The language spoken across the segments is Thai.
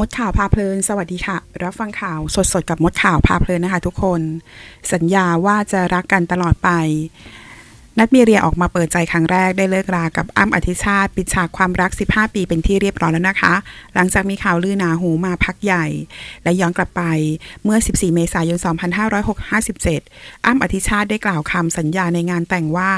มดข่าวพาเพลิน สวัสดีค่ะ รับฟังข่าวสดๆ กับมดข่าวพาเพลินนะคะทุกคน สัญญาว่าจะรักกันตลอดไป นัดมีเรียออกมาเปิดใจครั้งแรกได้เลิกรากับอ้ำอธิชาติ ปิดฉากความรัก 15 ปีเป็นที่เรียบร้อยแล้วนะคะ หลังจากมีข่าวลือหนาหูมาพักใหญ่ และย้อนกลับไปเมื่อ 14 เมษายน 2557 อ้ำอธิชาติได้กล่าวคำสัญญาในงานแต่งว่า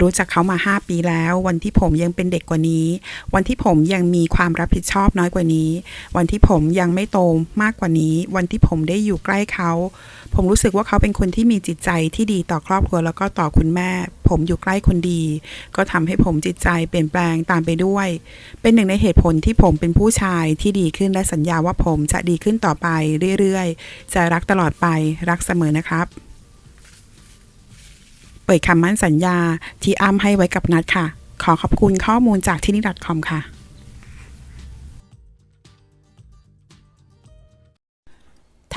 รู้จักเขามา 5 ปีแล้ว วันที่ผมยังเป็นเด็กกว่านี้ วันที่ผมยังมีความรับผิดชอบน้อยกว่านี้ วันที่ผมยังไม่โตมากกว่านี้ วันที่ผมได้อยู่ใกล้เขา ผมรู้สึกว่าเขาเป็นคนที่มีจิตใจที่ดีต่อครอบครัวแล้วก็ต่อคุณแม่ ผมอยู่ใกล้คนดี ก็ทำให้ผมจิตใจเปลี่ยนแปลงตามไปด้วย เป็นหนึ่งในเหตุผลที่ผมเป็นผู้ชายที่ดีขึ้นและสัญญาว่าผมจะดีขึ้นต่อไปเรื่อยๆ จะรักตลอดไปรักเสมอนะครับ เปิดคำมั่นสัญญาที่อ้ำให้ไว้กับนัดค่ะ ขอขอบคุณข้อมูลจากที่นี่ .com ค่ะ